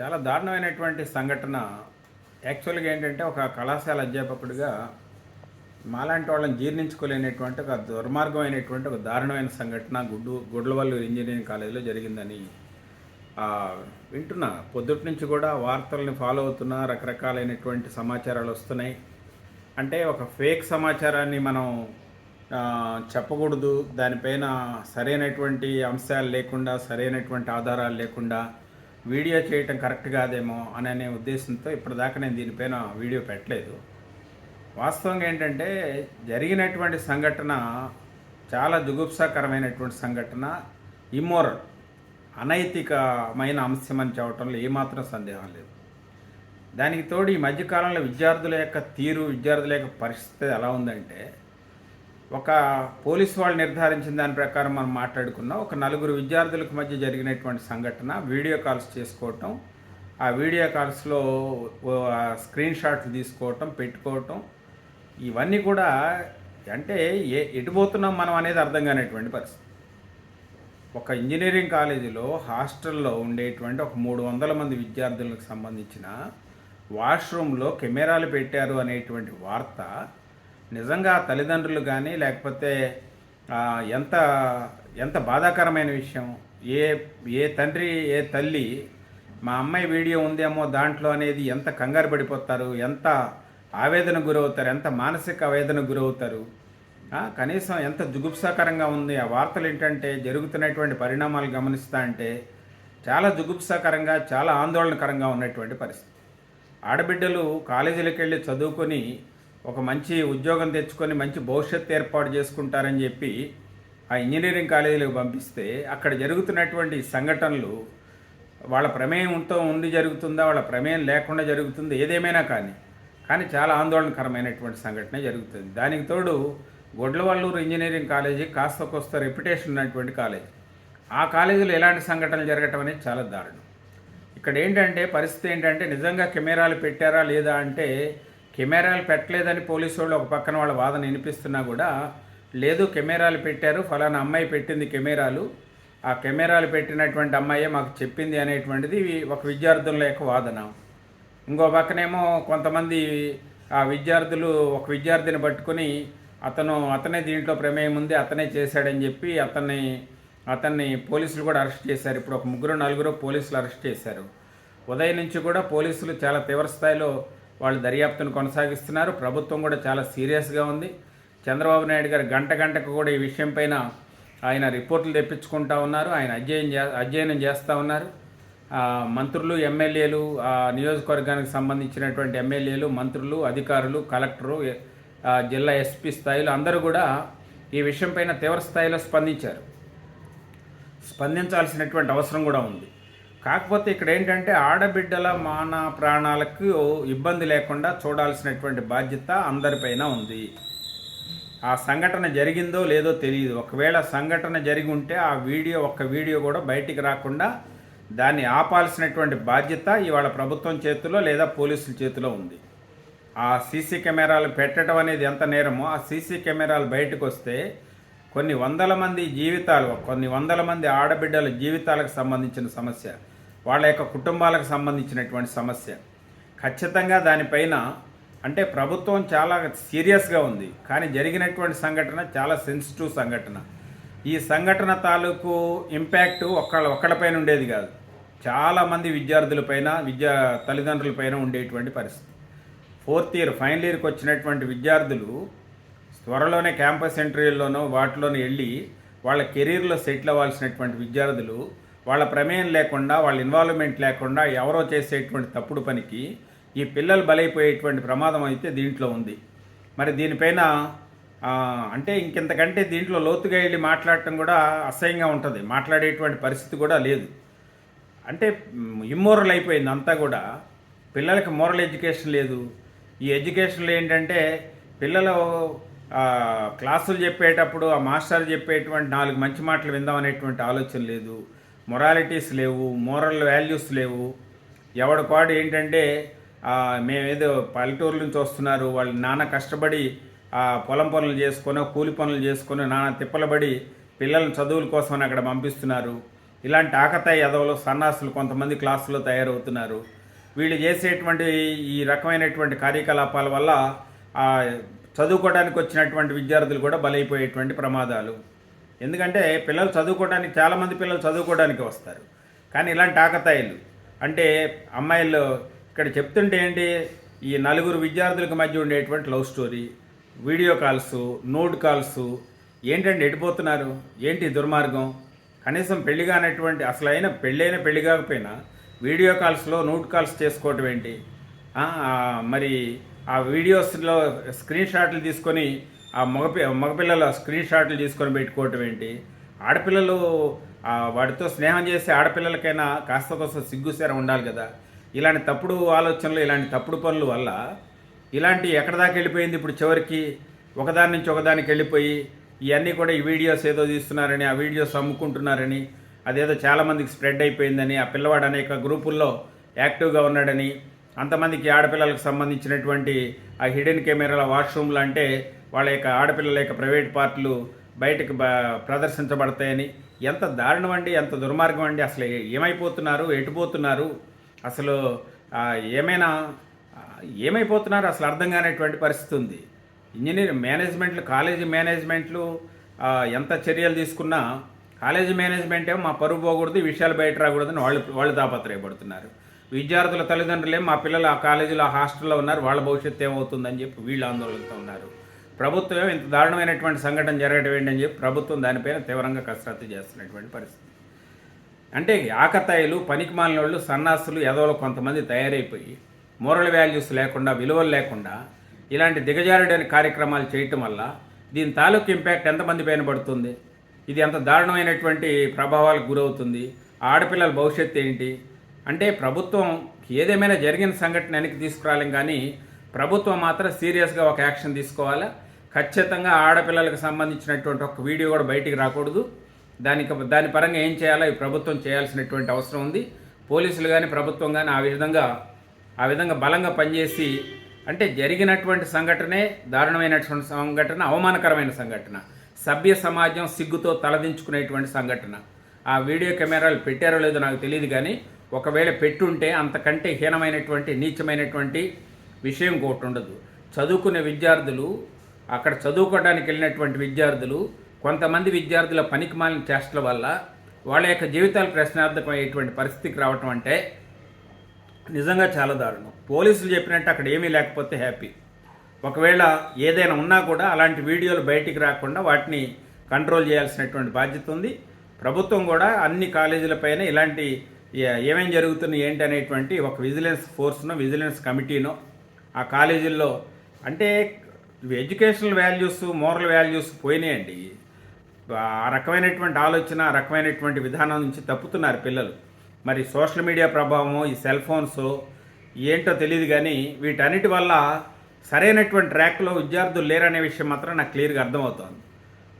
చాలా దారుణమైనటువంటి సంఘటన. యాక్చువల్గా ఏంటంటే ఒక కళాశాల అధ్యాపకుడిగా మాలాంటి వాళ్ళని జీర్ణించుకోలేనటువంటి ఒక దుర్మార్గమైనటువంటి ఒక దారుణమైన సంఘటన గుడ్డు గుడ్లవల్లు ఇంజనీరింగ్ కాలేజీలో జరిగిందని వింటున్నా. పొద్దుటి నుంచి కూడా వార్తల్ని ఫాలో అవుతున్నా రకరకాలైనటువంటి సమాచారాలు వస్తున్నాయి. అంటే ఒక ఫేక్ సమాచారాన్ని మనం చెప్పకూడదు. దానిపైన సరైనటువంటి అంశాలు లేకుండా సరైనటువంటి ఆధారాలు లేకుండా వీడియో చేయటం కరెక్ట్ కాదేమో అనే ఉద్దేశంతో ఇప్పటిదాకా నేను దీనిపైన వీడియో పెట్టలేదు. వాస్తవంగా ఏంటంటే జరిగినటువంటి సంఘటన చాలా జుగుప్సాకరమైనటువంటి సంఘటన ఇమ్మోరల్ అనైతికమైన అంశం అని చెప్పడంలో ఏమాత్రం సందేహం లేదు. దానికి తోడు ఈ మధ్యకాలంలో విద్యార్థుల యొక్క తీరు విద్యార్థుల యొక్క పరిస్థితి ఎలా ఉందంటే ఒక పోలీసు వాళ్ళు నిర్ధారించిన దాని ప్రకారం మనం మాట్లాడుకున్నాం. ఒక నలుగురు విద్యార్థులకు మధ్య జరిగినటువంటి సంఘటన వీడియో కాల్స్ చేసుకోవటం ఆ వీడియో కాల్స్లో స్క్రీన్ షాట్లు తీసుకోవటం పెట్టుకోవటం ఇవన్నీ కూడా అంటే ఏ ఎటుపోతున్నాం మనం అనేది అర్థం కానిటువంటి పరిస్థితి. ఒక ఇంజనీరింగ్ కాలేజీలో హాస్టల్లో ఉండేటువంటి ఒక మూడు వందల మంది విద్యార్థులకు సంబంధించిన వాష్రూమ్లో కెమెరాలు పెట్టారు అనేటువంటి వార్త నిజంగా తల్లిదండ్రులు కానీ లేకపోతే ఎంత ఎంత బాధాకరమైన విషయం ఏ ఏ తండ్రి ఏ తల్లి మా అమ్మాయి వీడియో ఉందేమో దాంట్లో అనేది ఎంత కంగారు పడిపోతారు ఎంత ఆవేదన గురవుతారు ఎంత మానసిక ఆవేదన గురవుతారు కనీసం ఎంత జుగుప్సాకరంగా ఉంది ఆ వార్తలు ఏంటంటే జరుగుతున్నటువంటి పరిణామాలు గమనిస్తా అంటే చాలా జుగుప్సాకరంగా చాలా ఆందోళనకరంగా ఉన్నటువంటి పరిస్థితి. ఆడబిడ్డలు కాలేజీలకు వెళ్ళి చదువుకొని ఒక మంచి ఉద్యోగం తెచ్చుకొని మంచి భవిష్యత్తు ఏర్పాటు చేసుకుంటారని చెప్పి ఆ ఇంజనీరింగ్ కాలేజీలకు పంపిస్తే అక్కడ జరుగుతున్నటువంటి సంఘటనలు వాళ్ళ ప్రమేయం ఉంటూ ఉండి జరుగుతుందా వాళ్ళ ప్రమేయం లేకుండా జరుగుతుంది ఏదేమైనా కానీ. కానీ చాలా ఆందోళనకరమైనటువంటి సంఘటన జరుగుతుంది. దానికి తోడు గొడ్లవల్లూరు ఇంజనీరింగ్ కాలేజీ కాస్త కొస్త రెప్యుటేషన్ ఉన్నటువంటి కాలేజీ. ఆ కాలేజీలో ఎలాంటి సంఘటనలు జరగటం అనేది చాలా దారుణం. ఇక్కడ ఏంటంటే పరిస్థితి ఏంటంటే నిజంగా కెమెరాలు పెట్టారా లేదా అంటే కెమెరాలు పెట్టలేదని పోలీసు వాళ్ళు ఒక పక్కన వాళ్ళ వాదన వినిపిస్తున్నా కూడా లేదు కెమెరాలు పెట్టారు ఫలానా అమ్మాయి పెట్టింది కెమెరాలు. ఆ కెమెరాలు పెట్టినటువంటి అమ్మాయే మాకు చెప్పింది అనేటువంటిది ఒక విద్యార్థుల యొక్క వాదన. ఇంకో పక్కనేమో కొంతమంది ఆ విద్యార్థులు ఒక విద్యార్థిని పట్టుకొని అతను అతనే దీంట్లో ప్రమేయం ఉంది అతనే చేశాడని చెప్పి అతన్ని అతన్ని పోలీసులు కూడా అరెస్ట్ చేశారు. ఇప్పుడు ఒక ముగ్గురు నలుగురు పోలీసులు అరెస్ట్ చేశారు. ఉదయం నుంచి కూడా పోలీసులు చాలా తీవ్ర స్థాయిలో వాళ్ళు దర్యాప్తును కొనసాగిస్తున్నారు. ప్రభుత్వం కూడా చాలా సీరియస్గా ఉంది. చంద్రబాబు నాయుడు గారు గంట గంటకు కూడా ఈ విషయం పైన ఆయన రిపోర్ట్లు తెప్పించుకుంటా ఉన్నారు. ఆయన అధ్యయనం చే అధ్యయనం చేస్తూ ఉన్నారు. మంత్రులు ఎమ్మెల్యేలు ఆ నియోజకవర్గానికి సంబంధించినటువంటి ఎమ్మెల్యేలు మంత్రులు అధికారులు కలెక్టరు జిల్లా ఎస్పీ స్థాయిలో అందరూ కూడా ఈ విషయం పైన తీవ్ర స్థాయిలో స్పందించారు. స్పందించాల్సినటువంటి అవసరం కూడా ఉంది. కాకపోతే ఇక్కడ ఏంటంటే ఆడబిడ్డల మాన ప్రాణాలకు ఇబ్బంది లేకుండా చూడాల్సినటువంటి బాధ్యత అందరిపైన ఉంది. ఆ సంఘటన జరిగిందో లేదో తెలియదు ఒకవేళ సంఘటన జరిగి ఉంటే ఆ వీడియో ఒక్క వీడియో కూడా బయటికి రాకుండా దాన్ని ఆపాల్సినటువంటి బాధ్యత ఇవాళ ప్రభుత్వం చేతిలో లేదా పోలీసుల చేతిలో ఉంది. ఆ సీసీ కెమెరాలు పెట్టడం అనేది ఎంత నేరమో ఆ సీసీ కెమెరాలు బయటకు వస్తే కొన్ని వందల మంది జీవితాలు కొన్ని వందల మంది ఆడబిడ్డల జీవితాలకు సంబంధించిన సమస్య. వాళ్ళ యొక్క కుటుంబాలకు సంబంధించినటువంటి సమస్య. ఖచ్చితంగా దానిపైన అంటే ప్రభుత్వం చాలా సీరియస్గా ఉంది. కానీ జరిగినటువంటి సంఘటన చాలా సెన్సిటివ్ సంఘటన. ఈ సంఘటన తాలూకు ఇంపాక్ట్ ఒక్కళ్ళ ఒక్కళ్ళపైన ఉండేది కాదు. చాలామంది విద్యార్థులపైన విద్యా తల్లిదండ్రులపైన ఉండేటువంటి పరిస్థితి. ఫోర్త్ ఇయర్ ఫైనల్ ఇయర్కి వచ్చినటువంటి విద్యార్థులు త్వరలోనే క్యాంపస్ ఇంటర్వ్యూల్లోనో వాటిలోనూ వెళ్ళి వాళ్ళ కెరీర్లో సెటిల్ అవ్వాల్సినటువంటి విద్యార్థులు వాళ్ళ ప్రమేయం లేకుండా వాళ్ళ ఇన్వాల్వ్మెంట్ లేకుండా ఎవరో చేసేటువంటి తప్పుడు పనికి ఈ పిల్లలు బలైపోయేటువంటి ప్రమాదం అయితే దీంట్లో ఉంది. మరి దీనిపైన అంటే ఇంకెంతకంటే దీంట్లో లోతుగా వెళ్ళి మాట్లాడటం కూడా అసహ్యంగా ఉంటుంది. మాట్లాడేటువంటి పరిస్థితి కూడా లేదు. అంటే ఇమ్మోరల్ అయిపోయింది అంతా కూడా. పిల్లలకి మోరల్ ఎడ్యుకేషన్ లేదు. ఈ ఎడ్యుకేషన్లో ఏంటంటే పిల్లలు క్లాసులు చెప్పేటప్పుడు ఆ మాస్టర్ చెప్పేటువంటి నాలుగు మంచి మాటలు విందాం అనేటువంటి ఆలోచన లేదు. మొరాలిటీస్ లేవు మోరల్ వాల్యూస్ లేవు. ఎవడికాడు ఏంటంటే మేమేదో పల్లెటూరు నుంచి వస్తున్నారు వాళ్ళు నాన్న కష్టపడి పొలం పనులు చేసుకొని కూలి పనులు చేసుకొని నాన్న తిప్పలబడి పిల్లల్ని చదువుల కోసం అక్కడ పంపిస్తున్నారు. ఇలాంటి ఆకతాయి ఎదవలు సన్నాసులు కొంతమంది క్లాసులో తయారవుతున్నారు. వీళ్ళు చేసేటువంటి ఈ రకమైనటువంటి కార్యకలాపాల వల్ల చదువుకోవడానికి వచ్చినటువంటి విద్యార్థులు కూడా బలైపోయేటువంటి ప్రమాదాలు. ఎందుకంటే పిల్లలు చదువుకోవడానికి చాలామంది పిల్లలు చదువుకోవడానికి వస్తారు. కానీ ఇలాంటి ఆకతాయిలు. అంటే అమ్మాయిలు ఇక్కడ చెప్తుంటే ఏంటి? ఈ నలుగురు విద్యార్థులకు మధ్య ఉండేటువంటి love story video calls note calls ఏంటండి ఎడిపోతున్నారు ఏంటి దుర్మార్గం? కనీసం పెళ్ళి కానటువంటి అసలు అయిన పెళ్ళైన పెళ్ళి కాకపోయినా వీడియో కాల్స్లో నోట్ కాల్స్ చేసుకోవటం ఏంటి? మరి ఆ వీడియోస్లో స్క్రీన్ షాట్లు తీసుకొని ఆ మగపి మగపిల్లల స్క్రీన్ షాట్లు తీసుకొని పెట్టుకోవటం ఏంటి? ఆడపిల్లలు వాటితో స్నేహం చేసే ఆడపిల్లలకైనా కాస్త కొంత సిగ్గుసేర ఉండాలి కదా. ఇలాంటి తప్పుడు ఆలోచనలు ఇలాంటి తప్పుడు పనుల వల్ల ఇలాంటి ఎక్కడ దాకా వెళ్ళిపోయింది ఇప్పుడు చివరికి? ఒకదాని నుంచి ఒకదానికి వెళ్ళిపోయి ఇవన్నీ కూడా ఈ వీడియోస్ ఏదో తీస్తున్నారని ఆ వీడియోస్ అమ్ముకుంటున్నారని అదేదో చాలామందికి స్ప్రెడ్ అయిపోయిందని ఆ పిల్లవాడు అనేక గ్రూపుల్లో యాక్టివ్గా ఉన్నాడని అంతమందికి ఆడపిల్లలకు సంబంధించినటువంటి ఆ హిడెన్ కెమెరాల వాష్రూమ్లు అంటే వాళ్ళ యొక్క ఆడపిల్లల యొక్క ప్రైవేట్ పార్ట్లు బయటకు బ- ప్రదర్శించబడతాయని. ఎంత దారుణం అండి ఎంత దుర్మార్గం అండి. అసలు ఏమైపోతున్నారు ఎటుపోతున్నారు అసలు ఏమైనా ఏమైపోతున్నారు? అసలు అర్థం కానటువంటి పరిస్థితి ఉంది. ఇంజనీర్ మేనేజ్మెంట్లు కాలేజీ మేనేజ్మెంట్లు ఎంత చర్యలు తీసుకున్నా కాలేజీ మేనేజ్మెంట్ ఏమో మా పరువు పోకూడదు ఈ విషయాలు బయట రాకూడదని వాళ్ళు వాళ్ళు తాపత్రయపడుతున్నారు. విద్యార్థుల తల్లిదండ్రులే మా పిల్లలు ఆ కాలేజీలో ఆ హాస్టల్లో ఉన్నారు వాళ్ళ భవిష్యత్తు ఏమవుతుందని చెప్పి వీళ్ళు ఆందోళనతో ఉన్నారు. ప్రభుత్వం ఇంత దారుణమైనటువంటి సంఘటన జరగటం ఏంటని చెప్పి ప్రభుత్వం దానిపైన తీవ్రంగా కసరత్తు చేస్తున్నటువంటి పరిస్థితి. అంటే ఆకతాయిలు పనికిమాలిన వాళ్ళు సన్నాసులు ఎదవలు కొంతమంది తయారైపోయి మోరల్ వాల్యూస్ లేకుండా విలువలు లేకుండా ఇలాంటి దిగజారుడైన కార్యక్రమాలు చేయటం వల్ల దీని తాలూకు ఇంపాక్ట్ ఎంతమంది పైన పడుతుంది? ఇది ఎంత దారుణమైనటువంటి ప్రభావాలకు గురవుతుంది. ఆడపిల్లల భవిష్యత్తు ఏంటి? అంటే ప్రభుత్వం ఏదేమైనా జరిగిన సంఘటన వెనక్కి తీసుకురాలేం కానీ ప్రభుత్వం మాత్రం సీరియస్గా ఒక యాక్షన్ తీసుకోవాలా? ఖచ్చితంగా ఆడపిల్లలకు సంబంధించినటువంటి ఒక వీడియో కూడా బయటికి రాకూడదు. దానికి దాని పరంగా ఏం చేయాలో ఈ ప్రభుత్వం చేయాల్సినటువంటి అవసరం ఉంది. పోలీసులు కానీ ప్రభుత్వం కానీ ఆ విధంగా ఆ విధంగా బలంగా పనిచేసి అంటే జరిగినటువంటి సంఘటనే దారుణమైనటువంటి సంఘటన అవమానకరమైన సంఘటన సభ్య సమాజం సిగ్గుతో తలదించుకునేటువంటి సంఘటన. ఆ వీడియో కెమెరాలు పెట్టారో లేదో నాకు తెలియదు కానీ ఒకవేళ పెట్టుంటే అంతకంటే హీనమైనటువంటి నీచమైనటువంటి విషయం ఒకటి ఉండదు. చదువుకునే విద్యార్థులు అక్కడ చదువుకోవడానికి వెళ్ళినటువంటి విద్యార్థులు కొంతమంది విద్యార్థుల పనికిమాలిన చేష్టల వల్ల వాళ్ళ యొక్క జీవితాలు ప్రశ్నార్థకమయ్యేటువంటి పరిస్థితికి రావటం అంటే నిజంగా చాలా దారుణం. పోలీసులు చెప్పినట్టు అక్కడ ఏమీ లేకపోతే హ్యాపీ. ఒకవేళ ఏదైనా ఉన్నా కూడా అలాంటి వీడియోలు బయటికి రాకుండా వాటిని కంట్రోల్ చేయాల్సినటువంటి బాధ్యత ఉంది. ప్రభుత్వం కూడా అన్ని కాలేజీలపైన ఇలాంటి ఏ- ఏమేం జరుగుతున్నాయి ఏంటి అనేటువంటి ఒక విజిలెన్స్ ఫోర్స్ను విజిలెన్స్ కమిటీనో ఆ కాలేజీల్లో అంటే ఎడ్యుకేషనల్ వాల్యూస్ మోరల్ వాల్యూస్ పోయినాయండి. ఆ రకమైనటువంటి ఆలోచన ఆ రకమైనటువంటి విధానం నుంచి తప్పుతున్నారు పిల్లలు. మరి సోషల్ మీడియా ప్రభావము ఈ సెల్ ఫోన్స్ ఏంటో తెలియదు కానీ వీటన్నిటి వల్ల సరైనటువంటి ట్రాక్లో విద్యార్థులు లేరనే విషయం మాత్రం నాకు క్లియర్గా అర్థమవుతోంది.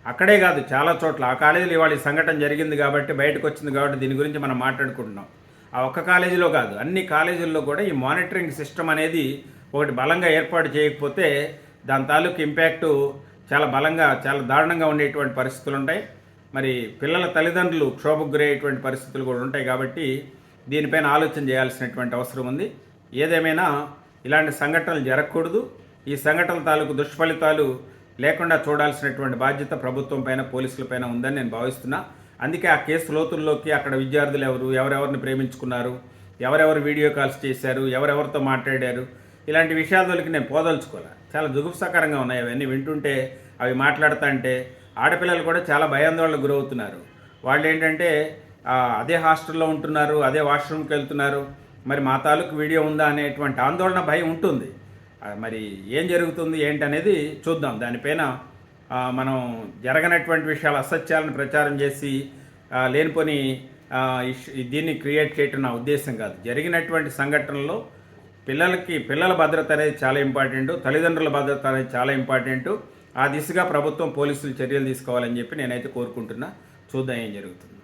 అక్కడే కాదు చాలా చోట్ల. ఆ కాలేజీలో ఇవాళ ఈ సంఘటన జరిగింది కాబట్టి బయటకు వచ్చింది కాబట్టి దీని గురించి మనం మాట్లాడుకుంటున్నాం. ఆ ఒక్క కాలేజీలో కాదు అన్ని కాలేజీల్లో కూడా ఈ మానిటరింగ్ సిస్టమ్ అనేది ఒకటి బలంగా ఏర్పాటు చేయకపోతే దాని తాలూకు ఇంపాక్టు చాలా బలంగా చాలా దారుణంగా ఉండేటువంటి పరిస్థితులు ఉంటాయి మరి పిల్లల తల్లిదండ్రులు క్షోభకు గురయ్యేటువంటి పరిస్థితులు కూడా ఉంటాయి కాబట్టి దీనిపైన ఆలోచన చేయాల్సినటువంటి అవసరం ఉంది. ఏదేమైనా ఇలాంటి సంఘటనలు జరగకూడదు. ఈ సంఘటనల తాలూకు దుష్ఫలితాలు లేకుండా చూడాల్సినటువంటి బాధ్యత ప్రభుత్వం పైన పోలీసుల పైన ఉందని నేను భావిస్తున్నా. అందుకే ఆ కేసు లోతుల్లోకి అక్కడ విద్యార్థులు ఎవరు ఎవరెవరిని ప్రేమించుకున్నారు ఎవరెవరు వీడియో కాల్స్ చేశారు ఎవరెవరితో మాట్లాడారు ఇలాంటి విషయాలకి నేను పోదలుచుకోలే. చాలా జుగుప్సాకరంగా ఉన్నాయి. అవన్నీ వింటుంటే అవి మాట్లాడుతుంటే ఆడపిల్లలు కూడా చాలా భయాందోళనకు గురవుతున్నారు. వాళ్ళు ఏంటంటే అదే హాస్టల్లో ఉంటున్నారు అదే వాష్రూమ్కి వెళ్తున్నారు. మరి మా తాలూకు వీడియో ఉందా అనేటువంటి ఆందోళన భయం ఉంటుంది. మరి ఏం జరుగుతుంది ఏంటి అనేది చూద్దాం. దానిపైన మనం జరగనటువంటి విషయాలు అసత్యాలను ప్రచారం చేసి లేనిపోని దీన్ని క్రియేట్ చేయటం నా ఉద్దేశం కాదు. జరిగినటువంటి సంఘటనలో పిల్లలకి పిల్లల భద్రత అనేది చాలా ఇంపార్టెంట్. తల్లిదండ్రుల భద్రత అనేది చాలా ఇంపార్టెంట్. ఆ దిశగా ప్రభుత్వం పోలీసులు చర్యలు తీసుకోవాలని చెప్పి నేనైతే కోరుకుంటున్నా. చూద్దాం ఏం జరుగుతుంది.